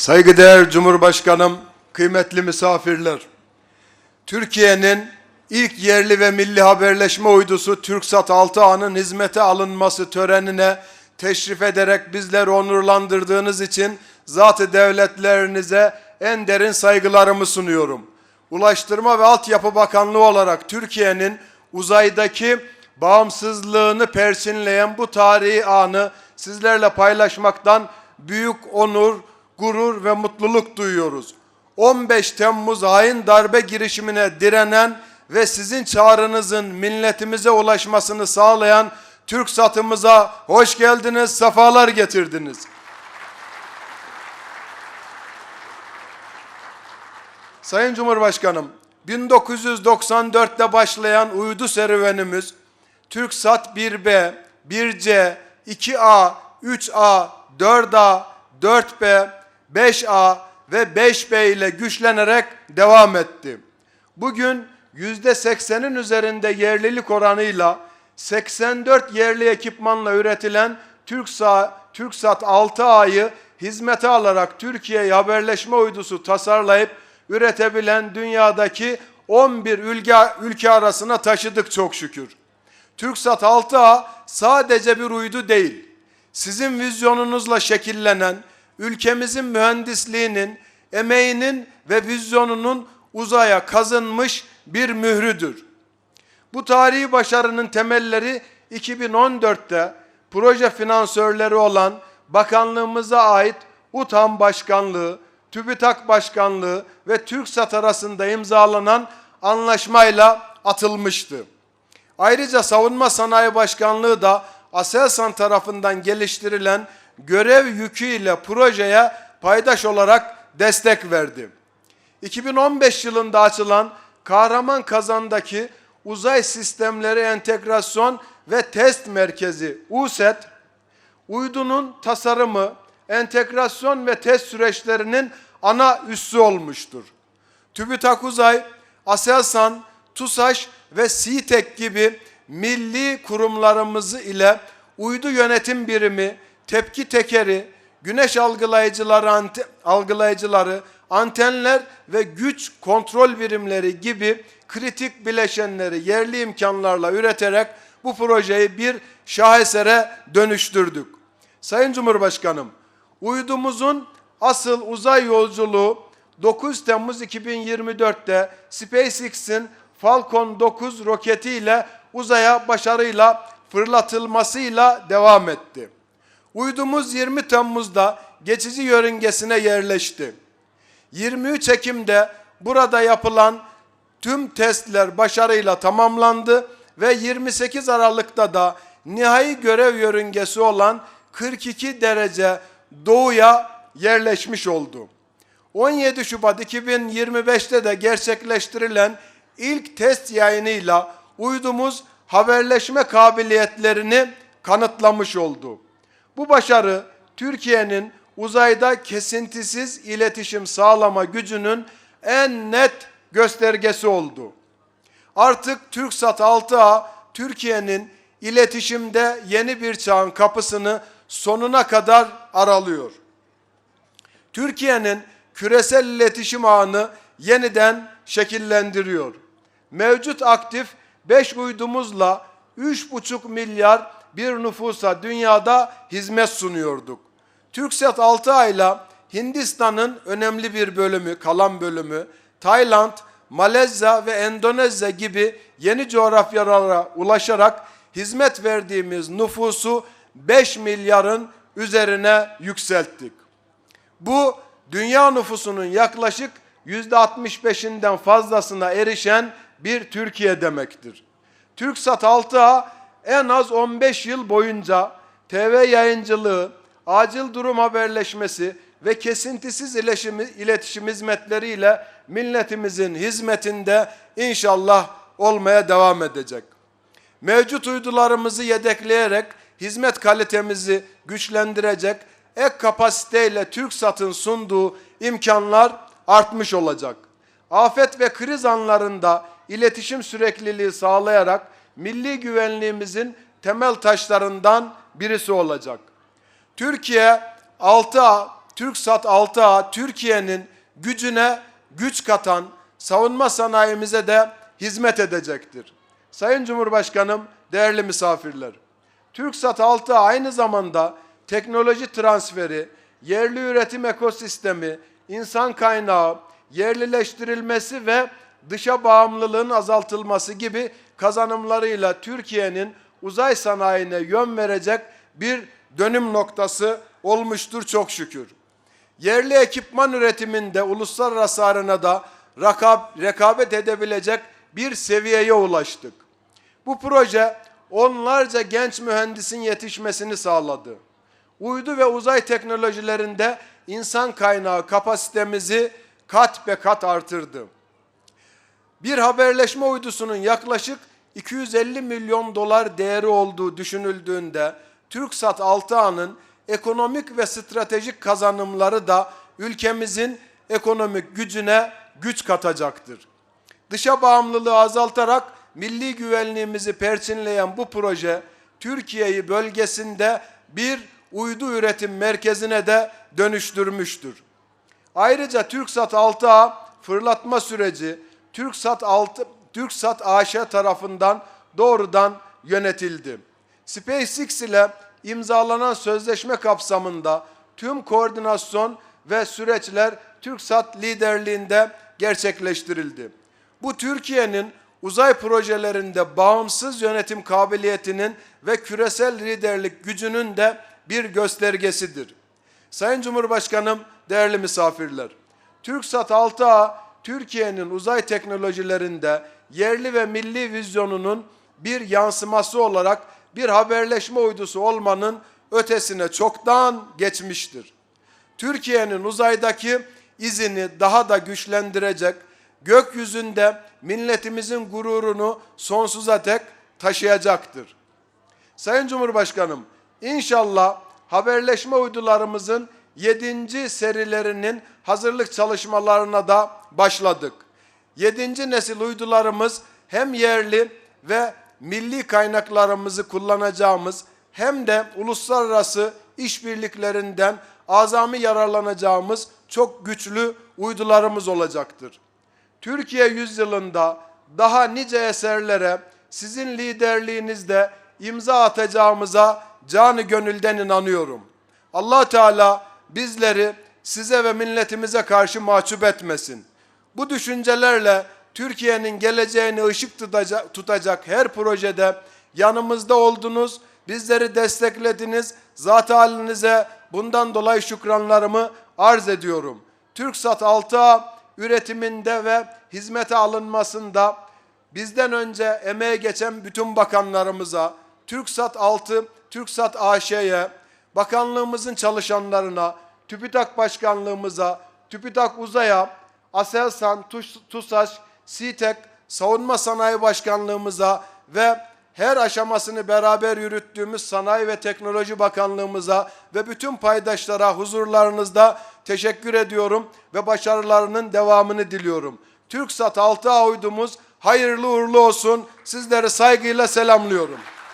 Saygıdeğer Cumhurbaşkanım, kıymetli misafirler. Türkiye'nin ilk yerli ve milli haberleşme uydusu TürkSat 6A'nın hizmete alınması törenine teşrif ederek bizleri onurlandırdığınız için zat-ı devletlerinize en derin saygılarımı sunuyorum. Ulaştırma ve Altyapı Bakanlığı olarak Türkiye'nin uzaydaki bağımsızlığını perçinleyen bu tarihi anı sizlerle paylaşmaktan büyük onur, gurur ve mutluluk duyuyoruz. 15 Temmuz hain darbe girişimine direnen ve sizin çağrınızın milletimize ulaşmasını sağlayan Türk satımıza hoş geldiniz, sefalar getirdiniz. Sayın Cumhurbaşkanım, 1994'te başlayan uydu serüvenimiz TürkSat 1B, 1C, 2A, 3A, 4A, 4B, 5A ve 5B ile güçlenerek devam etti. Bugün %80'in üzerinde yerlilik oranıyla 84 yerli ekipmanla üretilen TürkSat, TürkSat 6A'yı hizmete alarak Türkiye'ye haberleşme uydusu tasarlayıp üretebilen dünyadaki 11 ülke, ülke arasına taşıdık çok şükür. TürkSat 6A sadece bir uydu değil. Sizin vizyonunuzla şekillenen ülkemizin mühendisliğinin, emeğinin ve vizyonunun uzaya kazınmış bir mührüdür. Bu tarihi başarının temelleri 2014'te proje finansörleri olan bakanlığımıza ait UTAM Başkanlığı, TÜBİTAK Başkanlığı ve TürkSat arasında imzalanan anlaşmayla atılmıştı. Ayrıca Savunma Sanayi Başkanlığı da Aselsan tarafından geliştirilen görev yükü ile projeye paydaş olarak destek verdi. 2015 yılında açılan Kahraman Kazan'daki Uzay Sistemleri Entegrasyon ve Test Merkezi USET, uydunun tasarımı, entegrasyon ve test süreçlerinin ana üssü olmuştur. TÜBİTAK Uzay, ASELSAN, TUSAŞ ve SİTEK gibi milli kurumlarımızı ile uydu yönetim birimi, tepki tekeri, güneş algılayıcıları, ante, algılayıcıları, antenler ve güç kontrol birimleri gibi kritik bileşenleri yerli imkanlarla üreterek bu projeyi bir şahesere dönüştürdük. Sayın Cumhurbaşkanım, uydumuzun asıl uzay yolculuğu 9 Temmuz 2024'te SpaceX'in Falcon 9 roketiyle uzaya başarıyla fırlatılmasıyla devam etti. Uydumuz 20 Temmuz'da geçici yörüngesine yerleşti. 23 Ekim'de burada yapılan tüm testler başarıyla tamamlandı ve 28 Aralık'ta da nihai görev yörüngesi olan 42 derece doğuya yerleşmiş oldu. 17 Şubat 2025'te de gerçekleştirilen ilk test yayınıyla uydumuz haberleşme kabiliyetlerini kanıtlamış oldu. Bu başarı Türkiye'nin uzayda kesintisiz iletişim sağlama gücünün en net göstergesi oldu. Artık TürkSat 6A Türkiye'nin iletişimde yeni bir çağın kapısını sonuna kadar aralıyor. Türkiye'nin küresel iletişim ağını yeniden şekillendiriyor. Mevcut aktif 5 uydumuzla 3,5 milyar bir nüfusa dünyada hizmet sunuyorduk. TürkSat 6 ayla Hindistan'ın önemli bir bölümü, kalan bölümü, Tayland, Malezya ve Endonezya gibi yeni coğrafyalara ulaşarak hizmet verdiğimiz nüfusu 5 milyarın üzerine yükselttik. Bu dünya nüfusunun yaklaşık %65'inden fazlasına erişen bir Türkiye demektir. TürkSat 6A en az 15 yıl boyunca TV yayıncılığı, acil durum haberleşmesi ve kesintisiz iletişim, hizmetleriyle milletimizin hizmetinde inşallah olmaya devam edecek. Mevcut uydularımızı yedekleyerek hizmet kalitemizi güçlendirecek ek kapasiteyle TürkSat'ın sunduğu imkanlar artmış olacak. Afet ve kriz anlarında iletişim sürekliliği sağlayarak milli güvenliğimizin temel taşlarından birisi olacak. Türkiye 6A TürkSat 6A Türkiye'nin gücüne güç katan savunma sanayimize de hizmet edecektir. Sayın Cumhurbaşkanım, değerli misafirler. TürkSat 6A aynı zamanda teknoloji transferi, yerli üretim ekosistemi, insan kaynağı, yerlileştirilmesi ve dışa bağımlılığın azaltılması gibi kazanımlarıyla Türkiye'nin uzay sanayine yön verecek bir dönüm noktası olmuştur çok şükür. Yerli ekipman üretiminde uluslararası arenada rakab, rekabet edebilecek bir seviyeye ulaştık. Bu proje onlarca genç mühendisin yetişmesini sağladı. Uydu ve uzay teknolojilerinde insan kaynağı kapasitemizi kat be kat artırdı. Bir haberleşme uydusunun yaklaşık 250 milyon dolar değeri olduğu düşünüldüğünde TürkSat 6A'nın ekonomik ve stratejik kazanımları da ülkemizin ekonomik gücüne güç katacaktır. Dışa bağımlılığı azaltarak milli güvenliğimizi perçinleyen bu proje Türkiye'yi bölgesinde bir uydu üretim merkezine de dönüştürmüştür. Ayrıca TürkSat 6A fırlatma süreci TürkSat 6 TürkSat AŞ tarafından doğrudan yönetildi. SpaceX ile imzalanan sözleşme kapsamında tüm koordinasyon ve süreçler TürkSat liderliğinde gerçekleştirildi. Bu Türkiye'nin uzay projelerinde bağımsız yönetim kabiliyetinin ve küresel liderlik gücünün de bir göstergesidir. Sayın Cumhurbaşkanım, değerli misafirler, TürkSat 6A Türkiye'nin uzay teknolojilerinde yerli ve milli vizyonunun bir yansıması olarak bir haberleşme uydusu olmanın ötesine çoktan geçmiştir. Türkiye'nin uzaydaki izini daha da güçlendirecek, gökyüzünde milletimizin gururunu sonsuza dek taşıyacaktır. Sayın Cumhurbaşkanım, inşallah haberleşme uydularımızın 7. serilerinin hazırlık çalışmalarına da başladık. 7. nesil uydularımız hem yerli ve milli kaynaklarımızı kullanacağımız hem de uluslararası işbirliklerinden azami yararlanacağımız çok güçlü uydularımız olacaktır. Türkiye yüzyılında daha nice eserlere sizin liderliğinizde imza atacağımıza canı gönülden inanıyorum. Allah Teala bizleri size ve milletimize karşı mahcup etmesin. Bu düşüncelerle Türkiye'nin geleceğini ışık tutacak, tutacak her projede yanımızda oldunuz, bizleri desteklediniz. Zat halinize bundan dolayı şükranlarımı arz ediyorum. TürkSat 6A üretiminde ve hizmete alınmasında bizden önce emeğe geçen bütün bakanlarımıza, TürkSat 6, TürkSat AŞ'ye, bakanlığımızın çalışanlarına, TÜBİTAK Başkanlığımıza, TÜBİTAK Uzay'a, Aselsan, TUS- TUSAŞ, SİTEK, Savunma Sanayi Başkanlığımıza ve her aşamasını beraber yürüttüğümüz Sanayi ve Teknoloji Bakanlığımıza ve bütün paydaşlara huzurlarınızda teşekkür ediyorum ve başarılarının devamını diliyorum. TürkSat 6A uydumuz hayırlı uğurlu olsun. Sizleri saygıyla selamlıyorum.